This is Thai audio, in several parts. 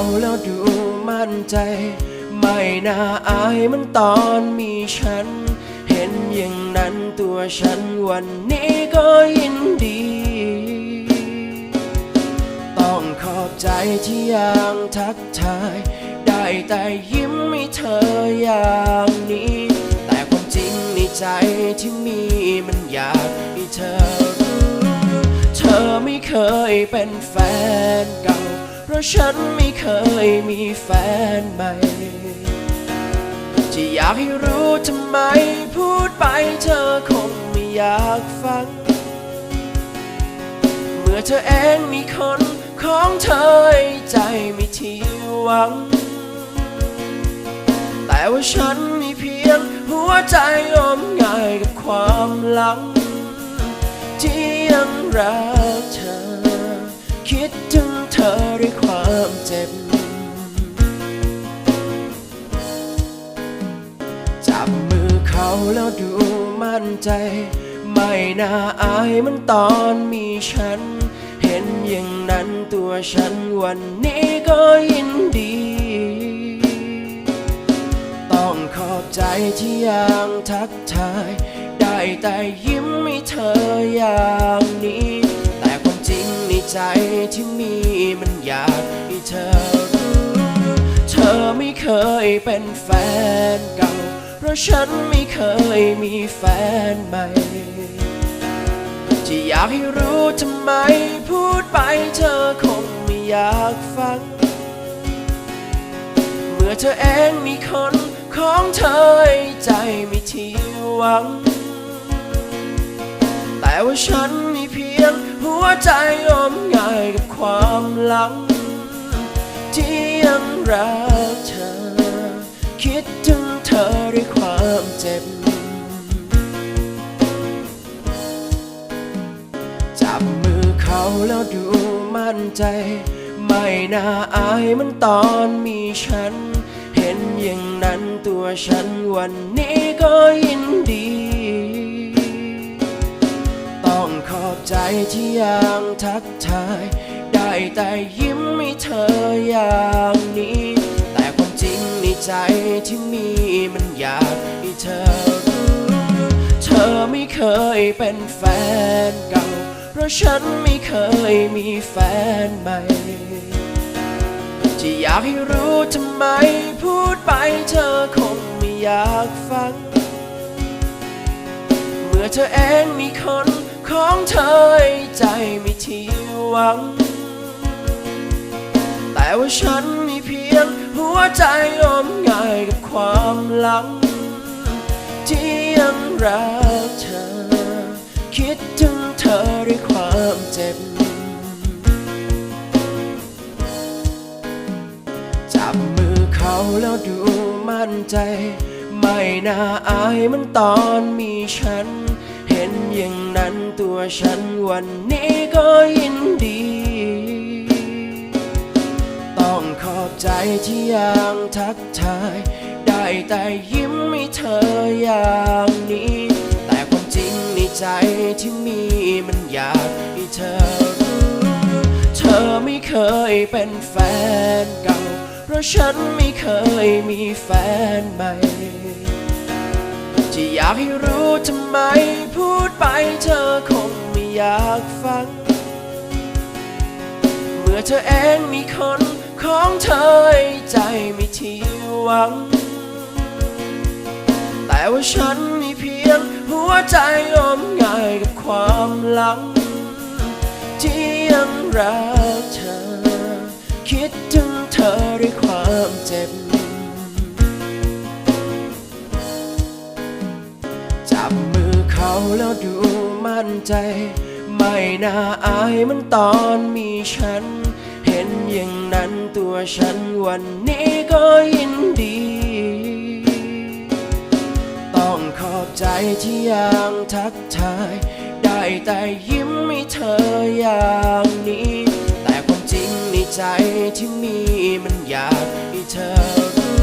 เขาแล้วดูมั่นใจ ไม่น่าอายมันตอนมีฉัน เห็นอย่างนั้นตัวฉันวันนี้ก็ยินดี ต้องขอบใจที่ยังทักทาย ได้แต่ยิ้มให้เธออย่างนี้ แต่ความจริงในใจที่มีมันอยากให้เธอรู้เธอไม่เคยเป็นแฟนก่าเพ ราะฉันไม่เคยมีแฟนใหม่ที่อยากให้รู้ทำไมพูดไปเธอคงไม่อยากฟัง เมื่อเธอเองมีคนของเธอใจไม่ที่หวัง แต่ว่าฉันมีเพียงหัวใจยอมง่ายกับความหลัง ที่ยังรักเธอ คิดถึง ธอด้วยความเจ็บ จับมือเขาแล้วดูมั่นใจ ไม่น่าอายมันตอนมีฉัน เห็นอย่างนั้นตัวฉันวันนี้ก็ยินดี ต้องขอบใจที่ยังทักทาย ได้แต่ยิ้มให้เธออย่างนี้ ใจที่มีมันอยากให้เธอรู้ เธอไม่เคยเป็นแฟนเก่า เพราะฉันไม่เคยมีแฟนใหม่ที่อยากให้รู้ทำไมพูดไปเธอคงไม่อยากฟัง เมื่อเธอเองมีคนของเธอใจไม่ที่หวัง แต่ว่าฉันมีเพียง วใจยอมง่ายกับความหลัง ที่ยังรักเธอ คิดถึงเธอด้วยความเจ็บจับมือเขาแล้วดูมั่นใจ ไม่น่าอายมันตอนมีฉัน เห็นอย่างนั้นตัวฉันวันนี้ก็ยินดี ขอบใจที่ยังทักทาย ได้แต่ยิ้มให้เธออย่างนี้ แต่ความจริงในใจที่มีมันอยากให้เธอรู้เธอไม่เคยเป็นแฟนเก่า เพราะฉันไม่เคยมีแฟนใหม่ที่อยากให้รู้ทำไม พูดไปเธอคงไม่อยากฟัง เมื่อเธอเองมีคน ของเธอใจไม่ที่หวัง แต่ว่าฉันมีเพียงหัวใจยอมง่ายกับความหลัง ที่ยังรักเธอ คิดถึงเธอด้วยความเจ็บ จับมือเขาแล้วดูมั่นใจ ไม่น่าอายมันตอนมีฉัน เห็นอย่างนั้น ตัวฉันวันนี้ก็ยินดี ต้องขอบใจที่ยังทักทาย ได้แต่ยิ้มให้เธออย่างนี้ แต่ความจริงในใจที่มีมันอยากให้เธอรู้เธอไม่เคยเป็นแฟนเก่า เพราะฉันไม่เคยมีแฟนใหม่ ที่อยากให้รู้ทำไม พูดไปเธอคงไม่อยากฟัง เมื่อเธอเองมีคนของเธอใจไม่ที่หวัง แต่ว่าฉันมีเพียงหัวใจยอมง่ายกับความหลัง ที่ยังรักเธอ คิดถึงเธอด้วยความเจ็บ แล้วดูมั่นใจ ไม่น่าอายมันตอนมีฉัน เห็นอย่างนั้นตัวฉันวันนี้ก็ยินดี ต้องขอบใจที่ยังทักทาย ได้แต่ยิ้มให้เธออย่างนี้ แต่ความจริงในใจที่มีมันอยากให้เธอรู้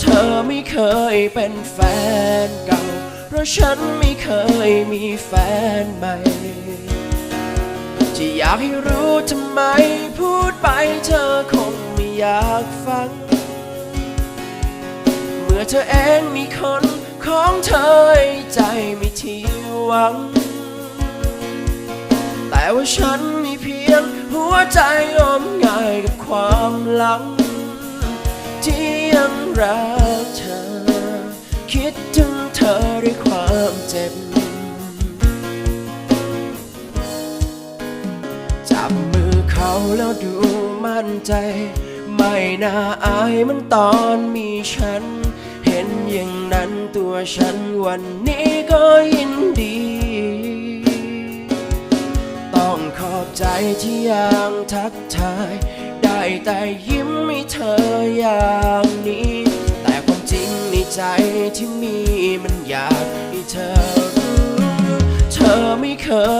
เธอไม่เคยเป็นแฟนเก่า เพราะฉันไม่ เคยมีแฟนใหม่จะอยากให้รู้ทำไม พูดไปเธอคงไม่อยากฟัง เมื่อเธอเองมีคนของเธอใจไม่ที่หวัง แต่ว่าฉันมีเพียงหัวใจอมง่ายกับความหลัง ที่ยังรักเธอ คิดถึง เธอด้วยความเจ็บ จับมือเขาแล้วดูมั่นใจ ไม่น่าอายมันตอนมีฉัน เห็นอย่างนั้นตัวฉันวันนี้ก็ยินดี ต้องขอบใจที่ยังทักทาย ได้แต่ยิ้มให้เธออย่าง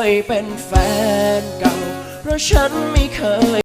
ยเป็นแฟนเก่า เพราะฉันไม่เคย